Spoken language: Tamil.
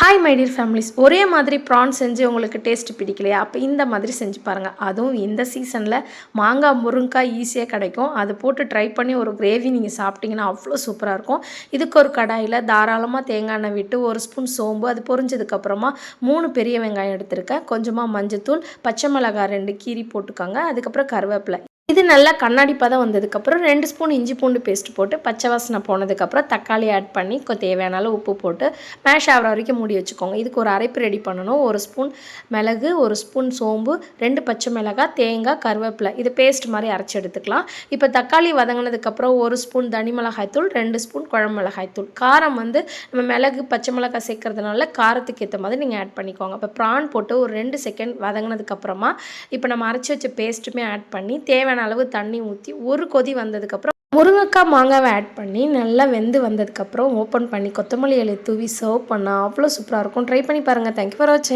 ஹாய் மைடியர் ஃபேமிலிஸ் ஒரே மாதிரி ப்ரான் செஞ்சு உங்களுக்கு டேஸ்ட் பிடிக்கலையா? அப்போ இந்த மாதிரி செஞ்சு பாருங்கள் அதுவும் இந்த சீசனில் மாங்காய் முருங்காய் ஈஸியாக கிடைக்கும். அதை போட்டு ட்ரை பண்ணி ஒரு கிரேவி நீங்கள் சாப்பிட்டீங்கன்னா அவ்வளோ சூப்பராக இருக்கும். இதுக்கு ஒரு கடாயில் தாராளமாக தேங்காய் எண்ணெய் விட்டு ஒரு ஸ்பூன் சோம்பு அது பொரிஞ்சதுக்கப்புறமா மூணு பெரிய வெங்காயம் எடுத்திருக்கேன். கொஞ்சமாக மஞ்சத்தூள் பச்சை மிளகாய் ரெண்டு கீரி போட்டுக்கோங்க. அதுக்கப்புறம் கருவேப்பிலை. இது நல்லா கண்ணாடி பதம் வந்ததுக்கப்புறம் ரெண்டு ஸ்பூன் இஞ்சி பூண்டு பேஸ்ட் போட்டு பச்சை வாசனை போனதுக்கப்புறம் தக்காளி ஆட் பண்ணி தேவையான அளவு உப்பு போட்டு மேஷ் ஆகிற வரைக்கும் மூடி வச்சுக்கோங்க. இதுக்கு ஒரு அரைப்பு ரெடி பண்ணணும். ஒரு ஸ்பூன் மிளகு ஒரு ஸ்பூன் சோம்பு ரெண்டு பச்சை மிளகாய் தேங்காய் கருவேப்பிலை. இது பேஸ்ட் மாதிரி அரைச்சி எடுத்துக்கலாம். இப்போ தக்காளி வதங்கினதுக்கப்புறம் ஒரு ஸ்பூன் தனி மிளகாய்த்தூள் ரெண்டு ஸ்பூன் குழம்பு மிளகாய்த்தூள் காரம் வந்து நம்ம மிளகு பச்சை மிளகாய் சேர்க்கறதுனால காரத்துக்கு ஏற்ற மாதிரி நீங்கள் ஆட் பண்ணிக்கோங்க. இப்போ ப்ரான் போட்டு ஒரு ரெண்டு செகண்ட் வதங்கினதுக்கப்புறமா இப்போ நம்ம அரைச்சி வச்ச பேஸ்ட்டுமே ஆட் பண்ணி தேவையான அளவு தண்ணி ஊற்றி ஒரு கொதி வந்ததுக்கப்புறம் முருங்கைக்காய் மாங்காவை ஆட் பண்ணி நல்லா வெந்து வந்ததுக்கப்புறம் ஓப்பன் பண்ணி கொத்தமல்லி இலையை தூவி சர்வ் பண்ணால் அவ்வளோ சூப்பராக இருக்கும். ட்ரை பண்ணி பாருங்கள் தேங்க்யூ ஃபார் வாட்சிங்